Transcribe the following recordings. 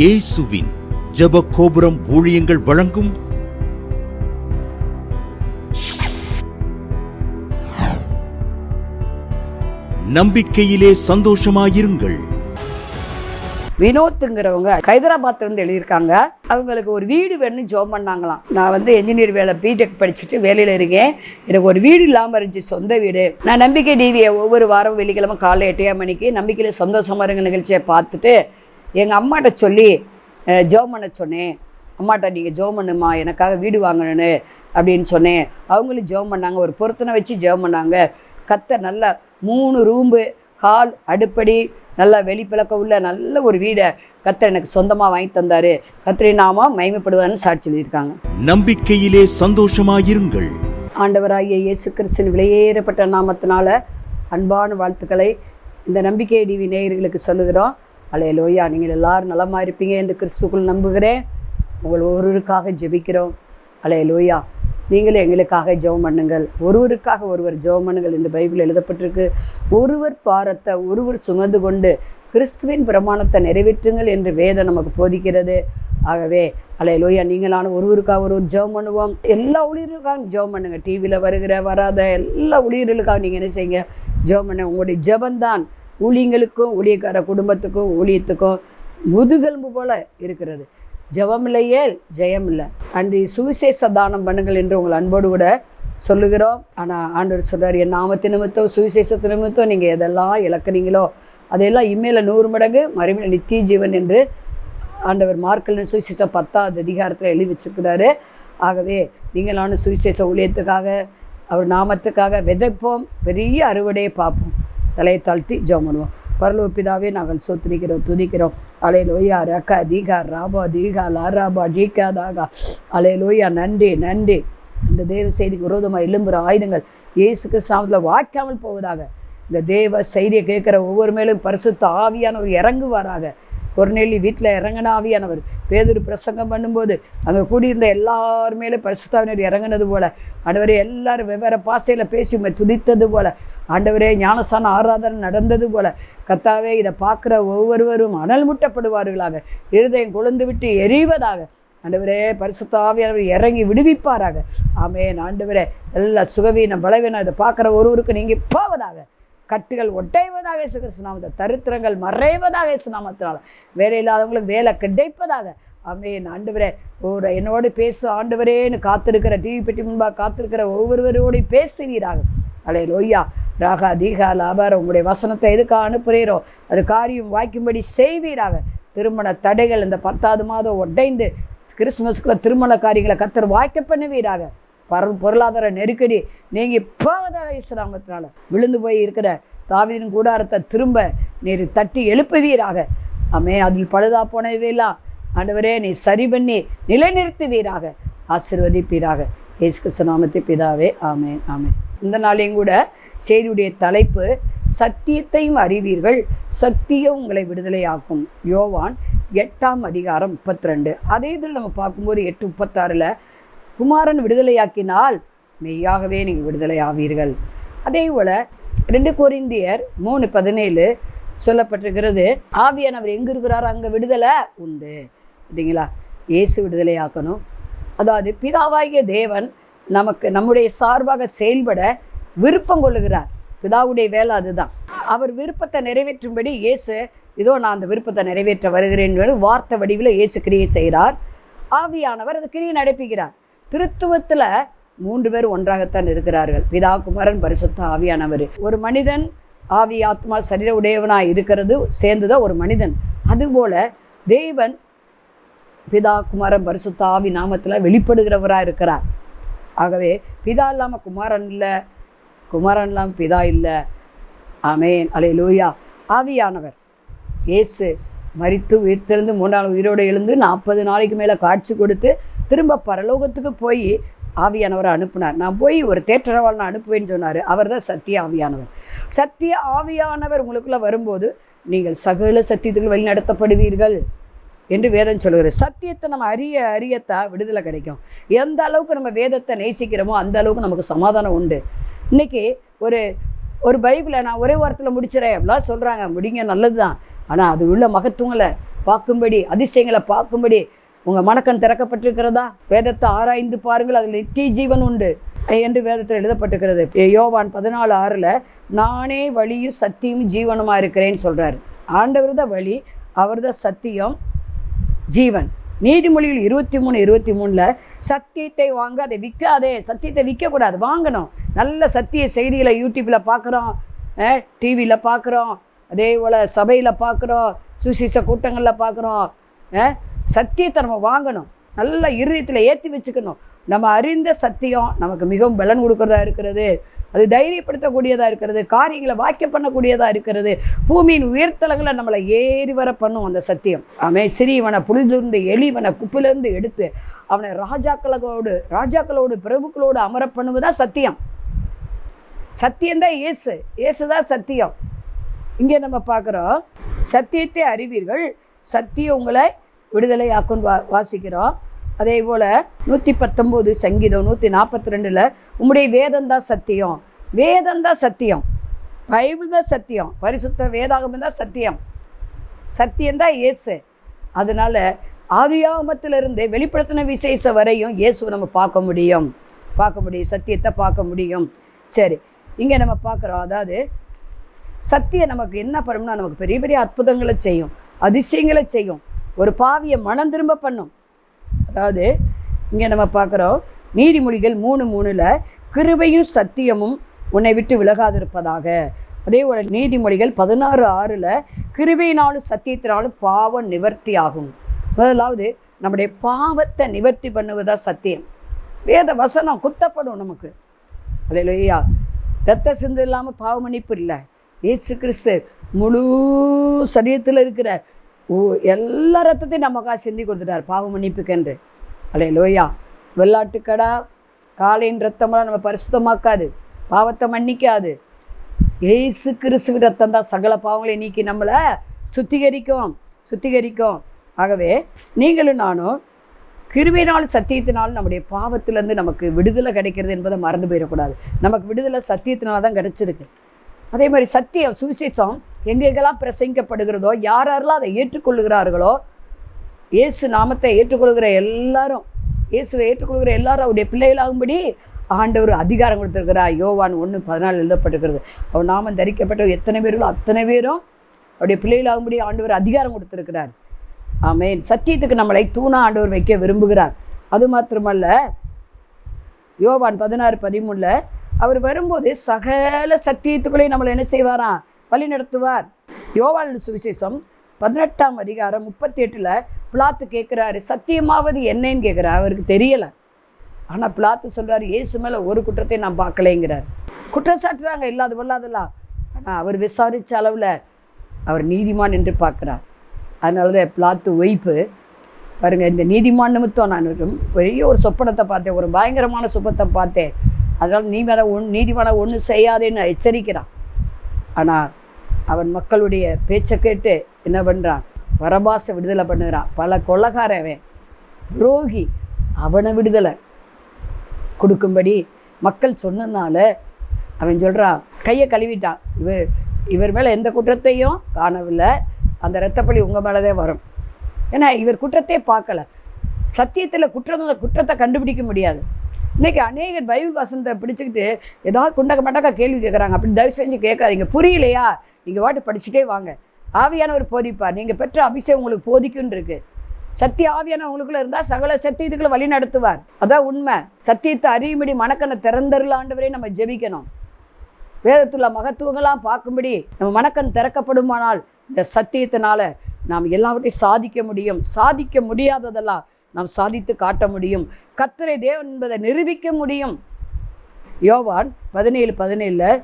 இயேசுவின் ஜெப கோபுரம் ஊழியங்கள் வழங்கும் நம்பிக்கையிலே சந்தோஷமாயிருங்கள். வினோத்துங்கிறவங்க ஹைதராபாத்ல இருந்து எழுதியிருக்காங்க. அவங்களுக்கு ஒரு வீடு வேணும்னு ஜோம் பண்ணாங்களாம். நான் வந்து என்ஜினியர் வேலை பிடெக் படிச்சுட்டு வேலையில் இருக்கேன். எனக்கு ஒரு வீடு இல்லாமல் இருந்துச்சு சொந்த வீடு. நான் நம்பிக்கை டிவியை ஒவ்வொரு வாரம் வெள்ளிக்கிழமை காலை எட்டையா மணிக்கு நம்பிக்கையில் சந்தோஷமா இருங்க நிகழ்ச்சியை பார்த்துட்டு எங்கள் அம்மாட்ட சொல்லி ஜெபம் பண்ண சொன்னேன். அம்மாட்ட நீங்கள் ஜெபம் பண்ணுமா எனக்காக வீடு வாங்கணும்னு அப்படின்னு சொன்னேன். அவங்களும் ஜெபம் பண்ணாங்க ஒரு பொருத்தனை வச்சு ஜெபம் பண்ணாங்க கத்த நல்ல மூணு ரூம்பு ஹால் அடுப்படி நல்ல வெளிப்பழக்க உள்ள நல்ல ஒரு வீடை கத்தர் எனக்கு சொந்தமாக வாங்கி தந்தாரு. கத்திரி நாம மகிமைப்படுவான்னு சாட்சி சொல்லியிருக்காங்க. நம்பிக்கையிலே சந்தோஷமாயிருங்கள். ஆண்டவராகிய இயேசு கிறிஸ்தின் விலையேறப்பட்ட நாமத்தினால அன்பான வாழ்த்துக்களை இந்த நம்பிக்கை டிவி நேயர்களுக்கு சொல்லுகிறோம். அலைய லோயா நீங்கள் எல்லாரும் நலமாக இருப்பீங்க என்று கிறிஸ்துக்குள் நம்புகிறேன். உங்கள் ஒருவருக்காக ஜெபிக்கிறோம். அலைய லோயா நீங்களும் எங்களுக்காக ஜெபம் பண்ணுங்கள். ஒருவருக்காக ஒருவர் ஜெபம் பண்ணுங்கள் என்று பைபிள் எழுதப்பட்டிருக்கு. ஒருவர் பாரத்தை ஒருவர் சுமந்து கொண்டு கிறிஸ்துவின் பிரமாணத்தை நிறைவேற்றுங்கள் என்று வேதம் நமக்கு போதிக்கிறது. ஆகவே அலைய லோயா நீங்களான ஒருவருக்காக ஒரு ஜெபம் பண்ணுவோம். எல்லா ஊழியர்களுக்காகவும் ஜெபம் பண்ணுங்கள் டிவியில் வருகிற வராத எல்லா ஊழியர்களுக்காக நீங்கள் என்ன செய்யுங்க? ஜெபம் பண்ணுங்க உங்களுடைய ஜெபந்தான் ஊழியங்களுக்கும் ஊழியக்கார குடும்பத்துக்கும் ஊழியத்துக்கும் முதுகெலும்பு போல இருக்கிறது. ஜபம் இல்லையே ஜெயம் இல்லை. அன்றி சுவிசேஷ தானம் பண்ணுங்கள் என்று உங்கள் அன்போடு கூட சொல்லுகிறோம். ஆனால் ஆண்டவர் சொல்கிறார் என் நாமத்து நிமித்தம் சுவிசேஷத்து நிமித்தம் நீங்கள் எதெல்லாம் இழக்கிறீங்களோ அதையெல்லாம் இம்மையில் நூறு மடங்கு மறுமையில் நித்திய ஜீவன் என்று ஆண்டவர் மார்க்கல் சுவிசேஷம் பத்தாவது அதிகாரத்தில் எழுதி வச்சிருக்கிறாரு. ஆகவே நீங்களான சுவிசேஷ ஊழியத்துக்காக அவர் நாமத்துக்காக விதைப்போம் பெரிய அறுவடையை பார்ப்போம். தலையை தாழ்த்தி ஜெபம் பண்ணுவோம். பரலோ பிதாவே நாங்கள் சோத்திரிக்கிறோம் துதிக்கிறோம். அலை லோயா ரக்கா தீகா ராபா தீகா லாராபா ஜீகா தாகா. அலை லோயா நன்றி நன்றி. இந்த தேவ செய்திக்கு விரோதமாக எழும்புற ஆயுதங்கள் இயேசு கிறிஸ்தாமத்தில் வாய்க்காமல் போவதாக. இந்த தேவ செய்தியை கேட்குற ஒவ்வொரு மேலும் பரிசுத்த ஆவியானவர் இறங்குவாராக. நெல்லி வீட்டில் இறங்கின ஆவியானவர் பேதுரு பிரசங்கம் பண்ணும்போது அங்கே கூடியிருந்த எல்லார் மேலும் பரிசுத்தாவினர் இறங்கினது போல. அனைவரும் எல்லாரும் வெவ்வேறு பாசையில் பேசி உம்மை துதித்தது போல. ஆண்டவரே ஞானசான ஆராதனை நடந்தது போல கத்தாவே இதை பார்க்குற ஒவ்வொருவரும் அனல் முட்டப்படுவார்களாக. இருதயம் கொழுந்து விட்டு எரிவதாக. ஆண்டவரே பரிசுத்தாவியானவர் இறங்கி விடுவிப்பாராக. ஆமென். ஆண்டவரே எல்லா சுகவீனம் பலவீனம் இதை பார்க்குற ஒருவருக்கு நீங்கள் போவதாக. கட்டுகள் ஒட்டைவதாக சுகசுநாமத்தை கிறிஸ்து தரித்திரங்கள் மறைவதாக சுநாமத்தினால் வேலை இல்லாதவங்களுக்கு வேலை கிடைப்பதாக. ஆமென். ஆண்டவரே ஒரு என்னோடு பேசு ஆண்டவரேன்னு காத்திருக்கிற டிவி பெட்டி முன்பாக காத்திருக்கிற ஒவ்வொருவரோடு பேசுவீராக அலே லோய்யா ராகா தீகா லாபாரம் உங்களுடைய வசனத்தை எதுக்காக அனுப்புகிறீரோ அது காரியம் வாய்க்கும்படி செய்வீராக திருமண தடைகள் இந்த பத்தாவது மாதம் உடைந்து கிறிஸ்மஸ்க்குள்ள திருமண காரியங்களை கத்தர் வாய்க்க பண்ணுவீராக பர பொருளாதார நெருக்கடி நீங்கள் போவதாக இஸ்லாமத்தினால. விழுந்து போய் இருக்கிற தாவீதின் கூடாரத்தை திரும்ப நீர் தட்டி எழுப்புவீராக ஆமே அதில் பழுதா போனவையெல்லாம் ஆண்டவரே நீ சரி பண்ணி நிலைநிறுத்துவீராக ஆசிர்வதிப்பீராக இயேசு கிறிஸ்து பிதாவே ஆமே ஆமே. இந்த நாளையும் கூட செய்தியுடைய தலைப்பு சத்தியத்தையும் அறிவீர்கள் சத்தியம் உங்களை விடுதலையாக்கும். யோவான் எட்டாம் அதிகாரம் முப்பத்தி ரெண்டு அதே இதில் நம்ம பார்க்கும்போது எட்டு முப்பத்தாறில் குமாரன் விடுதலையாக்கினால் மெய்யாகவே நீங்கள் விடுதலை ஆவீர்கள் அதே போல் ரெண்டு கொரிந்தியர் மூணு பதினேழு சொல்லப்பட்டிருக்கிறது ஆவியானவர் எங்கே இருக்கிறாரோ அங்கே விடுதலை உண்டு. சரிங்களா இயேசு விடுதலையாக்கணும். அதாவது பிதாவாகிய தேவன் நமக்கு நம்முடைய சார்பாக செயல்பட விருப்பம் கொள்ளுகிறார். பிதாவுடைய வேலை அதுதான். அவர் விருப்பத்தை நிறைவேற்றும்படி இயேசு இதோ நான் அந்த விருப்பத்தை நிறைவேற்ற வருகிறேன் வார்த்தை வடிவில் இயேசு கிரியை செய்கிறார். ஆவியானவர் அந்த கிரியை நடப்புகிறார் திருத்துவத்தில் மூன்று பேர் ஒன்றாகத்தான் இருக்கிறார்கள். பிதா குமரன் பரிசுத்த ஆவியானவர். ஒரு மனிதன் ஆவி ஆத்மா சரீர உடையவனாக இருக்கிறது சேர்ந்துதான் ஒரு மனிதன். அதுபோல தேவன் பிதா குமாரன் பரிசுத்த ஆவி நாமத்தில் வெளிப்படுகிறவராக இருக்கிறார். ஆகவே பிதா இல்லாமல் குமாரன் இல்லை குமரன்லாம் பிதா இல்லை. ஆமேன். அலே லூயா ஆவியானவர். இயேசு மரித்து உயிர்த்தெழுந்து மூன்றாம் உயிரோடு எழுந்து நாற்பது நாளைக்கு மேலே காட்சி கொடுத்து திரும்ப பரலோகத்துக்கு போய் ஆவியானவரை அனுப்புனார். நான் போய் ஒரு தேற்றரவால் நான் அனுப்புவேன்னு சொன்னார். அவர் தான் சத்திய ஆவியானவர். சத்திய ஆவியானவர் உங்களுக்குள்ளே வரும்போது நீங்கள் சகல சத்தியத்துக்கு வழிநடத்தப்படுவீர்கள் என்று வேதம் சொல்லுகிறது. சத்தியத்தை நம்ம அறிய அறியத்தான் விடுதலை கிடைக்கும். எந்த அளவுக்கு நம்ம வேதத்தை நேசிக்கிறோமோ அந்த அளவுக்கு நமக்கு சமாதானம் உண்டு. இன்னைக்கு ஒரு ஒரு பைபிளை நான் ஒரே வாரத்தில் முடிச்சிடறேன் அப்படிலாம் சொல்கிறாங்க முடிங்க நல்லது தான் ஆனால் அது உள்ள மகத்துவங்களை பார்க்கும்படி அதிசயங்களை பார்க்கும்படி உங்கள் மணக்கம் திறக்கப்பட்டிருக்கிறதா? வேதத்தை ஆராய்ந்து பாருங்கள் அதில் நித்திய ஜீவன் உண்டு என்று வேதத்தில் எழுதப்பட்டிருக்கிறது. யோவான் பதினாலு ஆறில் நானே வழியும் சத்தியும் ஜீவனமாக இருக்கிறேன்னு சொல்கிறாரு ஆண்டவர் தான் வழி அவர் தான் சத்தியம் ஜீவன். நீதிமொழிகள் இருபத்தி மூணு இருபத்தி மூணில் சத்தியத்தை வாங்க அதை விற்காதே சத்தியத்தை விற்கக்கூடாது வாங்கணும். நல்ல சத்திய செய்திகளை யூடியூப்பில் பார்க்குறோம் டிவியில் பார்க்குறோம் அதே போல் சபையில் பார்க்குறோம் சுசிச கூட்டங்களில் பார்க்குறோம் சத்தியத்தை நம்ம வாங்கணும். நல்ல இருதயத்தில் ஏற்றி வச்சுக்கணும். நம்ம அறிந்த சத்தியம் நமக்கு மிகவும் பலன் கொடுக்கறதா இருக்கிறது. அது தைரியப்படுத்தக்கூடியதாக இருக்கிறது காரியங்களை வாக்கிய பண்ணக்கூடியதாக இருக்கிறது. பூமியின் உயர்த்தலங்களை நம்மளை ஏறி வர பண்ணும் அந்த சத்தியம். அவன் சிறியவனை புழுதிலிருந்து எளிவனை குப்பிலிருந்து எடுத்து அவனை ராஜாக்களோடு ராஜாக்களோடு பிரபுக்களோடு அமர பண்ணுவதா சத்தியம். சத்தியம்தான் இயேசு. இயேசு தான் சத்தியம். இங்கே நம்ம பார்க்குறோம் சத்தியத்தை அறிவீர்கள். சத்தியம் உங்களை விடுதலையாக்கும் வா வாசிக்கிறோம். அதே போல் நூற்றி பத்தொம்போது சங்கீதம் நூற்றி நாற்பத்தி ரெண்டில் உம்முடைய வேதம் தான் சத்தியம். வேதம் தான் சத்தியம். பைபிள் தான் சத்தியம். பரிசுத்த வேதாகமம் தான் சத்தியம். சத்தியம்தான் இயேசு. அதனால் ஆதியாகமத்திலிருந்து வெளிப்படுத்தின விசேஷ வரையும் இயேசுவை நம்ம பார்க்க முடியும். பார்க்க முடியும். சத்தியத்தை பார்க்க முடியும். சரி இங்கே நம்ம பார்க்குறோம். அதாவது சத்தியம் நமக்கு என்ன பண்ணும்னா நமக்கு பெரிய பெரிய அற்புதங்களை செய்யும். அதிசயங்களை செய்யும். ஒரு பாவியை மனம் திரும்ப பண்ணும். அதாவது இங்கே நம்ம பார்க்குறோம் நீதிமொழிகள் மூணு மூணில் கிருபையும் சத்தியமும் உன்னை விட்டு விலகாதிருப்பதாக. அதே போல் நீதிமொழிகள் பதினாறு ஆறில் கிருபையினாலும் சத்தியத்தினாலும் பாவம் நிவர்த்தி ஆகும் முதலாவது நம்முடைய பாவத்தை நிவர்த்தி பண்ணுவதா சத்தியம்? வேத வசனம் குத்தப்படும் நமக்கு. அல்லையா ரத்த சிந்து இல்லாமல் பாவ மன்னிப்பு இல்லை. ஏசு கிறிஸ்து முழு சரீரத்தில் இருக்கிற எல்லா ரத்தத்தையும் நமக்காக சிந்தி கொடுத்துட்டார். பாவ மன்னிப்புக்கென்று. அலே லோயா வெள்ளாட்டுக்கடா காலையின் ரத்தமெல்லாம் நம்ம பரிசுத்தமாக்காது. பாவத்தை மன்னிக்காது. ஏசு கிறிஸ்துவ ரத்தம் தான் சகல பாவங்களை நீக்கி நம்மளை சுத்திகரிக்கும். சுத்திகரிக்கும். ஆகவே நீங்களும் நானும் கிருபையினால் சத்தியத்தினால் நம்முடைய பாவத்திலேருந்து நமக்கு விடுதலை கிடைக்கிறது என்பதை மறந்து போயிடக்கூடாது. நமக்கு விடுதலை சத்தியத்தினால தான் கிடைச்சிருக்கு. அதே மாதிரி சத்தியம் சுவிசேஷம் எங்கெங்கெல்லாம் பிரசங்கிக்கப்படுகிறதோ யார் யாரெல்லாம் அதை ஏற்றுக்கொள்ளுகிறார்களோ இயேசு நாமத்தை ஏற்றுக்கொள்கிற எல்லாரும் இயேசுவை ஏற்றுக்கொள்கிற எல்லாரும் அவருடைய பிள்ளைகளாகும்படி ஆண்டவர் அதிகாரம் கொடுத்துருக்கிறார். யோவான் ஒன்று பதினாலு எழுதப்பட்டிருக்கிறது. அவர் நாமம் தரிக்கப்பட்ட எத்தனை பேர்களோ அத்தனை பேரும் அவருடைய பிள்ளைகளாகும்படி ஆண்டவர் அதிகாரம் கொடுத்துருக்கிறார். ஆமேன். சத்தியத்துக்கு நம்மளை தூணா ஆண்டவர் வைக்க விரும்புகிறார். அது மாத்திரமல்ல யோவான் பதினாறு பதிமூணில் அவர் வரும்போது சகல சத்தியத்துக்குள்ளேயும் நம்மளை என்ன செய்வாராம்? வழி நடத்துவார் யோவான் சுவிசேஷம் பதினெட்டாம் அதிகாரம் முப்பத்தி எட்டில் பிளாத்து கேட்குறாரு சத்தியமாவது என்னன்னு கேட்குறாரு. அவருக்கு தெரியலை. ஆனால் பிளாத்து சொல்கிறார் இயேசு மேலே ஒரு குற்றத்தையும் நான் பார்க்கலைங்கிறார். குற்றம் சாட்டுறாங்க இல்லாத பொல்லாதெல்லாம். ஆனால் அவர் விசாரித்த அளவில் அவர் நீதிமான் என்று பார்க்குறார். அதனால தான் பிளாத்து ஒய்ப்பு. பாருங்கள் இந்த நீதிமான் நிமித்தம் நான் பெரிய ஒரு சொப்பனத்தை பார்த்தேன் ஒரு பயங்கரமான சொப்பனத்தை பார்த்தேன். அதனால் நீ மேலே ஒன் நீதிமான ஒன்றும் செய்யாதேன்னு எச்சரிக்கிறான். ஆனால் அவன் மக்களுடைய பேச்சை கேட்டு என்ன பண்ணுறான் பரபாசை விடுதலை பண்ணுகிறான். பல கொள்ளக்காரவன் துரோகி. அவனை விடுதலை கொடுக்கும்படி மக்கள் சொன்னதுனால அவன் சொல்கிறான் கையை கழுவிட்டான். இவர் இவர் மேலே எந்த குற்றத்தையும் காணவில்லை. அந்த இரத்தப்பழி உங்கள் மேலே தான் வரும். ஏன்னா இவர் குற்றத்தையே பார்க்கல. சத்தியத்தில் குற்றம் குற்றத்தை கண்டுபிடிக்க முடியாது. இன்னைக்கு அநேகர் பைபிள் வசனத்தை பிடிச்சிக்கிட்டு ஏதாவது குண்டக்க மட்டக்கா கேள்வி கேட்குறாங்க அப்படி தயவு செஞ்சு கேட்காதீங்க. புரியலையா? நீங்கள் வாட்டு படிச்சுட்டே வாங்க. ஆவியானவர் போதிப்பார். நீங்கள் பெற்ற அபிஷேகம் உங்களுக்கு போதிக்குன்னு இருக்கு சத்திய ஆவியான உங்களுக்குள்ள இருந்தால் சகல சத்தியத்துக்குள்ள வழி நடத்துவார். அதான் உண்மை. சத்தியத்தை அறியும்படி மணக்கண்ணை திறந்தருள் ஆண்டவரே நம்ம ஜெபிக்கணும். வேதத்துள்ள மகத்துவங்களாம் பார்க்கும்படி நம்ம மனக்கண் திறக்கப்படுமானால் இந்த சத்தியத்தினால நாம் எல்லாவற்றையும் சாதிக்க முடியும். சாதிக்க முடியாததெல்லாம் நாம் சாதித்து காட்ட முடியும். கத்தரை தேவன் என்பதை நிரூபிக்க முடியும். யோவான் பதினேழு பதினேழில்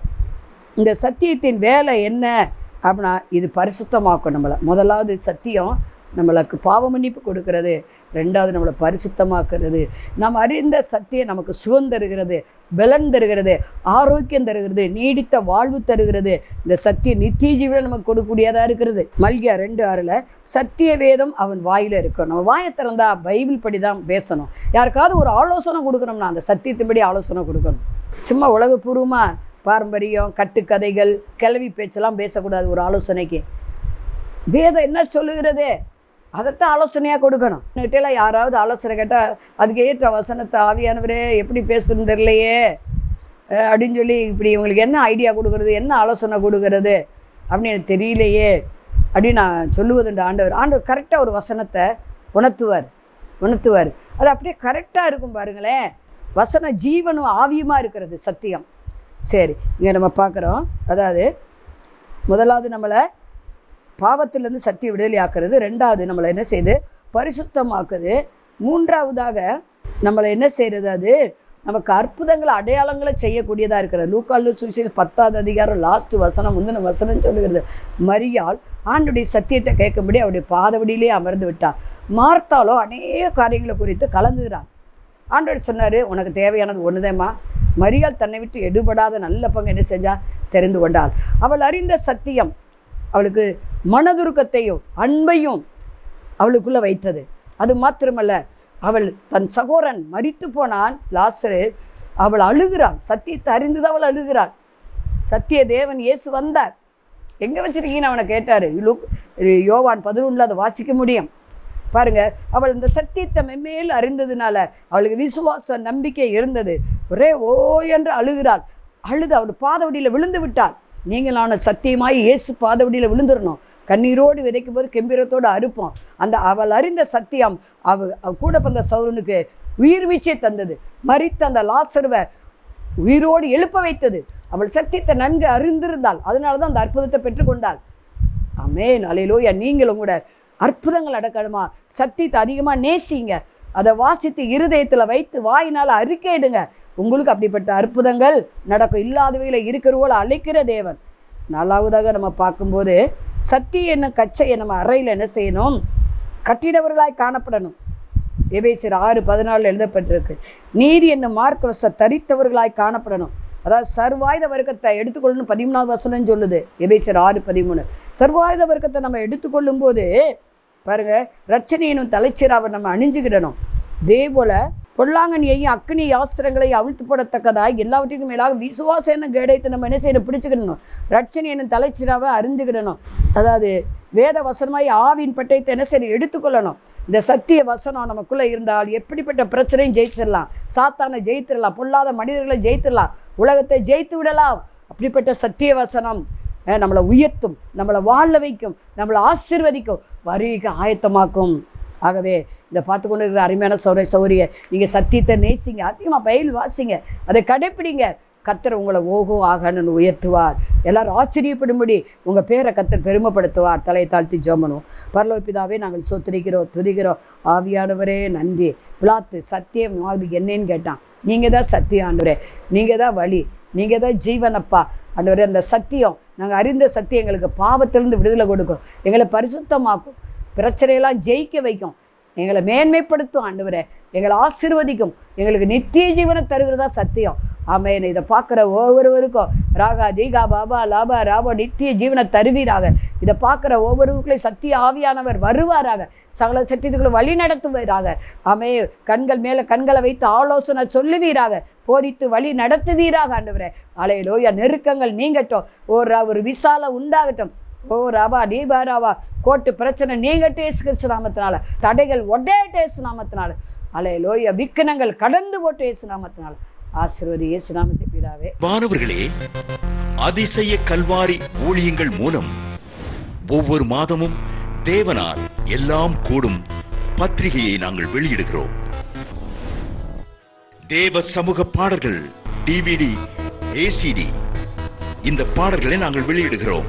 இந்த சத்தியத்தின் வேலை என்ன? அப்படின்னா இது பரிசுத்தமாக்கும் நம்மளை. முதலாவது சத்தியம் நம்மளுக்கு பாவ மன்னிப்பு கொடுக்கறது. ரெண்டாவது நம்மளை பரிசுத்தமாக்குறது. நாம் அறிந்த சக்தியை நமக்கு சுகம் தருகிறது பலன் தருகிறது ஆரோக்கியம் தருகிறது நீடித்த வாழ்வு தருகிறது. இந்த சக்தி நித்திய ஜீவனை நமக்கு கொடுக்கக்கூடியதாக இருக்கிறது. மல்கியா ரெண்டு ஆறில் சத்திய வேதம் அவன் வாயில் இருக்கும் நம்ம வாயை திறந்தா பைபிள் படி தான் பேசணும். யாருக்காவது ஒரு ஆலோசனை கொடுக்கணும்னா அந்த சத்தியத்தின்படி ஆலோசனை கொடுக்கணும். சும்மா உலகப்பூர்வமாக பாரம்பரியம் கட்டுக்கதைகள் கிளவி பேச்செல்லாம் பேசக்கூடாது ஒரு ஆலோசனைக்கு. வேதம் என்ன சொல்லுகிறது? அதைத்தான் ஆலோசனையாக கொடுக்கணும். கிட்டலாம் யாராவது ஆலோசனை கேட்டால் அதுக்கு ஏற்ற வசனத்தை ஆவியானவரே எப்படி பேசுகிறது தெரியலையே. அப்படின்னு சொல்லி இப்படி இவங்களுக்கு என்ன ஐடியா கொடுக்கறது என்ன ஆலோசனை கொடுக்கறது அப்படின்னு எனக்கு தெரியலையே. அப்படின்னு நான் சொல்லுவதுண்டு ஆண்டவர். ஆண்டவர் கரெக்டாக ஒரு வசனத்தை உணர்த்துவார். உணர்த்துவார். அது அப்படியே கரெக்டாக இருக்கும் பாருங்களேன். வசனம் ஜீவனும் ஆவியுமாக இருக்கிறது சத்தியம். சரி இங்கே நம்ம பார்க்குறோம். அதாவது முதலாவது நம்மளை பாவத்திலேருந்து சத்திய விடுதலை ஆக்குறது ரெண்டாவது நம்மளை என்ன செய்யுது? பரிசுத்தமாக்குது. மூன்றாவதாக நம்மளை என்ன செய்கிறது அது? நமக்கு அற்புதங்களை அடையாளங்களை செய்யக்கூடியதாக இருக்கிறது லூக்கால் சுவிசேஷம் பத்தாவது அதிகாரம் லாஸ்ட் வசனம் முந்தின வசனம் சொல்லுகிறது. மரியாள் ஆண்டுடைய சத்தியத்தை கேட்கும்படி அவருடைய பாதவடியிலே அமர்ந்து விட்டார். மார்த்தாலோ அநேக காரியங்களை குறித்து கலங்குகிறார். ஆண்டவர் சொன்னார் உனக்கு தேவையானது ஒன்றுதேம்மா மரியாள் தன்னை விட்டு எடுபடாத நல்ல பங்கு என்ன செஞ்சால் தெரிந்து கொண்டாள். அவள் அறிந்த சத்தியம் அவளுக்கு மனதுருக்கத்தையும் அன்பையும் அவளுக்குள்ள வைத்தது. அது மாத்திரமல்ல அவள் தன் சகோரன் மறித்து போனான் லாசரு அவள் அழுகிறாள் சத்தியத்தை அறிந்துதான் அவள் அழுகிறாள். சத்திய தேவன் இயேசு வந்தார். எங்கே வச்சிருக்கீங்கன்னு அவனை கேட்டார். லுக் யோவான் பதினொன்றில் அதை வாசிக்க முடியும். பாருங்க அவள் இந்த சத்தியத்தை மென்மேல் அறிந்ததுனால அவளுக்கு விசுவாச நம்பிக்கை இருந்தது. ஒரே ஓ என்று அழுகிறாள். அழுது அவள் பாதவடியில் விழுந்து விட்டாள். நீங்களான சத்தியமாய் இயேசு பாதவடியில் விழுந்துடணும் கண்ணீரோடு விதைக்கும் போது கெம்பீரத்தோடு அறுப்போம். அந்த அவள் அறிந்த சத்தியம் அவ அவ கூட பிறந்த சௌரனுக்கு உயிர் வீச்சை தந்தது. மறித்த அந்த லாசருவை உயிரோடு எழுப்ப வைத்தது. அவள் சத்தியத்தை நன்கு அறிந்திருந்தாள். அதனால தான் அந்த அற்புதத்தை பெற்றுக்கொண்டாள் அமே அலையிலோயா நீங்களும் கூட அற்புதங்கள் அடக்கணுமா? சத்தியத்தை அதிகமாக நேசிங்க. அதை வாசித்து இருதயத்தில் வைத்து வாயினால் அறிக்கையிடுங்க. உங்களுக்கு அப்படிப்பட்ட அற்புதங்கள் நடக்கும் இல்லாதவையில் இருக்கிறவோல அழைக்கிற தேவன். நாலாவதாக நம்ம பார்க்கும்போது சக்தி என்னும் கச்சையை நம்ம அறையில் என்ன செய்யணும்? கட்டிடவர்களாய் காணப்படணும். எபேசியர் ஆறு பதினாலில் எழுதப்பட்டிருக்கு. நீதி என்னும் மார்க்க வச தரித்தவர்களாய் காணப்படணும். அதாவது சர்வாயுத வர்க்கத்தை எடுத்துக்கொள்ளணும் பதிமூணாவது வசனம் சொல்லுது எபேசியர் ஆறு பதிமூணு. சர்வாயுத வர்க்கத்தை நம்ம எடுத்துக்கொள்ளும் போது பாருங்கள் ரட்சணையினும் தலைச்சீராவை நம்ம அணிஞ்சுக்கிடணும். இதே போல பொல்லாங்கனியையும் அக்னி யாஸ்திரங்களை அவிழ்த்து போடத்தக்கதாய் எல்லாவற்றிற்கும் மேலாக விசுவாசம் என்ன கேடயத்தை நம்ம என்ன செய்யணும்? பிடிச்சுக்கிடணும். ரட்சணி என்னும் தலைச்சிறாவை அறிஞ்சுக்கிடணும் அதாவது வேத வசனமாய் ஆவின் பட்டயத்தை என்ன செய்யணும்? எடுத்துக்கொள்ளணும். இந்த சத்திய வசனம் நமக்குள்ளே இருந்தால் எப்படிப்பட்ட பிரச்சனையும் ஜெயிச்சிடலாம். சாத்தானை ஜெயித்திடலாம். பொல்லாத மனிதர்களை ஜெயித்திடலாம். உலகத்தை ஜெயித்து விடலாம். அப்படிப்பட்ட சத்திய வசனம் நம்மளை உயர்த்தும் நம்மளை வாழ வைக்கும் நம்மளை ஆசீர்வதிக்கும் வரிக்கு ஆயத்தமாக்கும். ஆகவே இந்த பார்த்து கொண்டு இருக்கிற அருமையான சௌரிய சௌரிய நீங்கள் சத்தியத்தை நேசிங்க அதிகமாக பயில் வாசிங்க அதை கடைப்பிடிங்க. கத்தர் உங்களை ஓகோ ஆகணும்னு உயர்த்துவார். எல்லாரும் ஆச்சரியப்படும்படி உங்கள் பேரை கத்தர் பெருமைப்படுத்துவார். தலையை தாழ்த்தி ஜோமனும் பரலோப்பிதாவே நாங்கள் சொத்துரிக்கிறோம் துதிக்கிறோம். ஆவியானவரே நன்றி. விழாத்து சத்தியம் அது என்னன்னு கேட்டான். நீங்கள் தான் சத்தியம் ஆண்டவரே. நீங்கள் தான் வழி. நீங்கள் தான் ஜீவனப்பா. ஆண்டவரே அந்த சத்தியம் நாங்கள் அறிந்த சத்தியம் எங்களுக்கு பாவத்திலிருந்து விடுதலை கொடுக்கும். எங்களை பரிசுத்தமாக்கும். பிரச்சனையெல்லாம் ஜெயிக்க வைக்கும். எங்களை மேன்மைப்படுத்தும் ஆண்டவரே. எங்களை ஆசீர்வதிக்கும். எங்களுக்கு நித்திய ஜீவனை தருகிறதா சத்தியம். ஆமென். இதை பார்க்குற ஒவ்வொருவருக்கும் ராகா தீகா பாபா லாபா ராபா நித்திய ஜீவனை தருவீராக. இதை பார்க்குற ஒவ்வொருவருக்குள்ளே சத்திய ஆவியானவர் வருவாராக. சகல சத்தியத்துக்குள்ள வழி நடத்துவீராக. ஆமே கண்கள் மேலே கண்களை வைத்து ஆலோசனை சொல்லுவீராக. போதித்து வழி நடத்துவீராக ஆண்டவரே. அலையிலோயா நெருக்கங்கள் நீங்கட்டும். ஒரு ஒரு விசால உண்டாகட்டும். ஓ ராபா நீபா ராவா கோட்டு பிரச்சனை நீங்கள் டேசு கிறிஸ்து நாமத்தினால. தடைகள் ஒட்டே டேசு நாமத்தினால. அலே லோய விக்கனங்கள் கடந்து போட்டு இயேசு நாமத்தினால. ஆசிர்வதி இயேசு நாமத்தை பிதாவே. மாணவர்களே அதிசய கல்வாரி ஊழியங்கள் மூலம் ஒவ்வொரு மாதமும் தேவனால் எல்லாம் கூடும் பத்திரிகையை நாங்கள் வெளியிடுகிறோம். தேவ சமூக பாடல்கள் டிவிடி ஏசிடி இந்த பாடல்களை நாங்கள் வெளியிடுகிறோம்.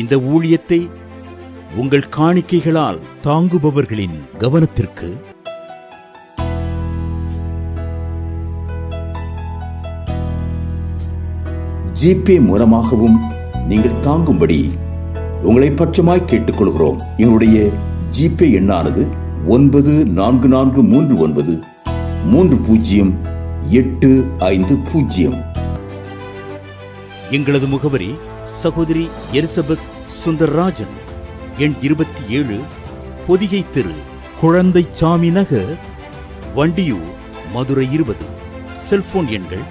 இந்த ஊழியத்தை உங்கள் காணிக்கைகளால் தாங்குபவர்களின் கவனத்திற்கு ஜிபே மூலமாகவும் நீங்கள் தாங்கும்படி உங்களை பட்சமாய் கேட்டுக்கொள்கிறோம். எங்களுடைய ஜிபே எண்ணானது ஒன்பது நான்கு நான்கு மூன்று ஒன்பது மூன்று பூஜ்ஜியம் எட்டு ஐந்து பூஜ்ஜியம். எங்களது முகவரி சகோதரி எலிசபெத் சுந்தர்ராஜன். எண் இருபத்தி ஏழு பொதிகை தெரு குழந்தை சாமி நகர் வண்டியூர் மதுரை இருபது. செல்போன் எண்கள்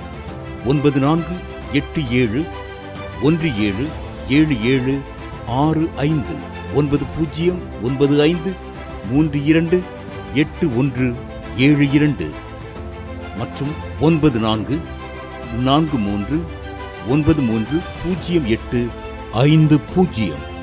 ஒன்பது நான்கு எட்டு ஏழு ஒன்று ஏழு ஏழு ஏழு ஆறு ஐந்து ஒன்பது பூஜ்ஜியம் ஒன்பது ஐந்து மூன்று இரண்டு எட்டு ஒன்று ஏழு இரண்டு. மற்றும் ஒன்பது நான்கு நான்கு மூன்று ஒன்பது மூன்று பூஜ்ஜியம் எட்டு ஐந்து பூஜ்ஜியம்.